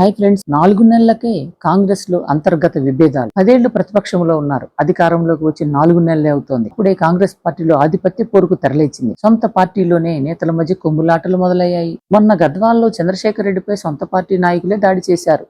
Hi friends. నాలుగు నెలలకే కాంగ్రెస్లో అంతర్గత విభేదాలు. పదేళ్ళు ప్రతిపక్షంలో ఉన్నారు. అధికారంలోకి వచ్చి నాలుగు నెలలే అవుతోంది. ఇప్పుడే కాంగ్రెస్ పార్టీలో ఆధిపత్య పోరుకు తెరలేచింది. సొంత పార్టీలోనే నేతల మధ్య కొమ్ములాటలు మొదలయ్యాయి. మొన్న గద్వాల్లో చంద్రశేఖర్ రెడ్డిపై సొంత పార్టీ నాయకులే దాడి చేశారు.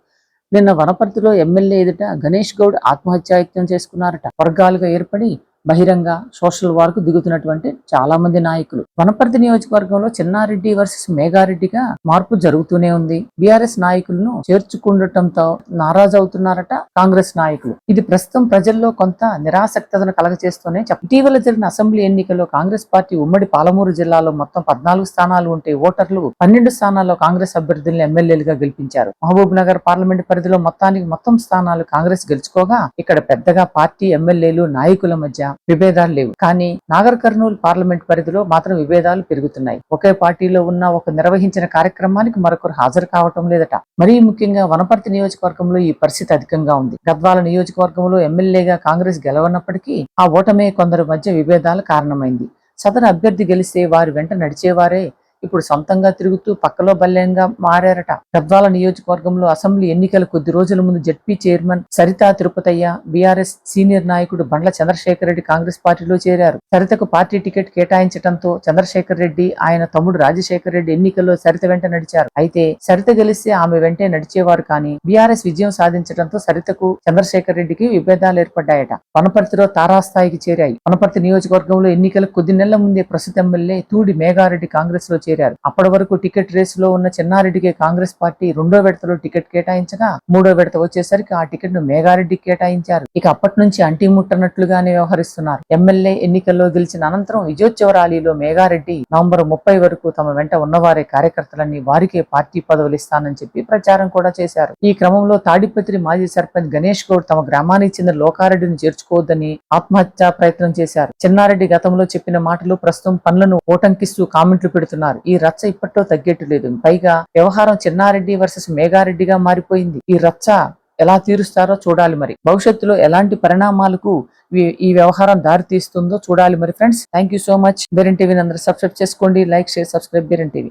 నిన్న వనపర్తిలో ఎమ్మెల్యే ఎదుట గణేష్ గౌడ్ ఆత్మహత్యాయత్నం చేసుకున్నారట. వర్గాలుగా ఏర్పడి బహిరంగ సోషల్ వార్కు దిగుతున్నటువంటి చాలా మంది నాయకులు. వనపర్తి నియోజకవర్గంలో చిన్నారెడ్డి వర్సెస్ మేఘారెడ్డిగా మార్పు జరుగుతూనే ఉంది. బీఆర్ఎస్ నాయకులను చేర్చుకుండటంతో నారాజు అవుతున్నారట కాంగ్రెస్ నాయకులు. ఇది ప్రస్తుతం ప్రజల్లో కొంత నిరాసక్తతను కలగచేస్తూనే ఇటీవల జరిగిన అసెంబ్లీ ఎన్నికల్లో కాంగ్రెస్ పార్టీ ఉమ్మడి పాలమూరు జిల్లాలో మొత్తం పద్నాలుగు స్థానాలు ఉంటే ఓటర్లు పన్నెండు స్థానాల్లో కాంగ్రెస్ అభ్యర్థుల్ని ఎమ్మెల్యేలుగా గెలిపించారు. మహబూబ్ నగర్ పార్లమెంట్ పరిధిలో మొత్తానికి మొత్తం స్థానాలు కాంగ్రెస్ గెలుచుకోగా ఇక్కడ పెద్దగా పార్టీ ఎమ్మెల్యేలు నాయకుల మధ్య విభేదాలు లేవు. కానీ నాగర్ కర్నూలు పార్లమెంట్ పరిధిలో మాత్రం విభేదాలు పెరుగుతున్నాయి. ఒకే పార్టీలో ఉన్న ఒక నిర్వహించిన కార్యక్రమానికి మరొకరు హాజరు కావటం లేదట. మరీ ముఖ్యంగా వనపర్తి నియోజకవర్గంలో ఈ పరిస్థితి అధికంగా ఉంది. గద్వాల నియోజకవర్గంలో ఎమ్మెల్యేగా కాంగ్రెస్ గెలవనప్పటికీ ఆ ఓటమే కొందరి మధ్య విభేదాలు కారణమైంది. సదరు అభ్యర్థి గెలిస్తే వారి వెంట నడిచేవారే ఇప్పుడు సొంతంగా తిరుగుతూ పక్కలో బల్యంగా మారారట. గద్వాల నియోజకవర్గంలో అసెంబ్లీ ఎన్నికల కొద్ది రోజుల ముందు ZP chairman Saritha Tirupathaiah BRS senior నాయకుడు బండ్ల చంద్రశేఖర్ రెడ్డి కాంగ్రెస్ పార్టీలో చేరారు. సరితకు పార్టీ టికెట్ కేటాయించడంతో చంద్రశేఖర్ రెడ్డి ఆయన తమ్ముడు రాజశేఖర్ రెడ్డి ఎన్నికల్లో సరిత వెంట నడిచారు. అయితే సరిత గెలిస్తే ఆమె వెంటే నడిచేవారు కానీ బీఆర్ఎస్ విజయం సాధించడంతో సరితకు చంద్రశేఖర్ రెడ్డికి విభేదాలు ఏర్పడ్డాయట. వనపర్తిలో తారాస్థాయికి చేరాయి. వనపర్తి నియోజకవర్గంలో ఎన్నికల కొద్ది నెలల ముందే ప్రస్తుత ఎమ్మెల్యే తూడి మేఘారెడ్డి కాంగ్రెస్లో చేరారు. అప్పటి వరకు టికెట్ రేస్లో ఉన్న చిన్నారెడ్డికి కాంగ్రెస్ పార్టీ రెండో విడతలో టికెట్ కేటాయించగా మూడో విడత వచ్చేసరికి ఆ టికెట్ను మేఘారెడ్డికి కేటాయించారు. ఇక అప్పటి నుంచి అంటి ముట్టనట్లుగానే వ్యవహరిస్తున్నారు. ఎమ్మెల్యే ఎన్నికల్లో గెలిచిన అనంతరం విజయోత్సవ ర్యాలీలో మేఘారెడ్డి నవంబర్ ముప్పై వరకు తమ వెంట ఉన్నవారే కార్యకర్తలన్నీ వారికే పార్టీ పదవులు ఇస్తానని చెప్పి ప్రచారం కూడా చేశారు. ఈ క్రమంలో తాడిపత్రి మాజీ సర్పంచ్ గణేష్ గౌడ్ తమ గ్రామానికి చెందిన లోకారెడ్డిని చేర్చుకోవద్దని ఆత్మహత్యా ప్రయత్నం చేశారు. చిన్నారెడ్డి గతంలో చెప్పిన మాటలు ప్రస్తుతం పనులను ఓటంకిస్తూ కామెంట్లు పెడుతున్నారు. ఈ రచ్చ ఇప్పట్లో తగ్గేట్టు లేదు పైగా వ్యవహారం చిన్నారెడ్డి వర్సెస్ మేఘారెడ్డిగా మారిపోయింది. ఈ రచ్చ ఎలా తీరుస్తారో చూడాలి మరి. భవిష్యత్తులో ఎలాంటి పరిణామాలకు ఈ- వ్యవహారం దారి తీస్తుందో చూడాలి మరి friends. Thank you so much. బెరెన్ టీవీని అందరూ సబ్స్క్రైబ్ చేసుకోండి. Like share subscribe Beren TV.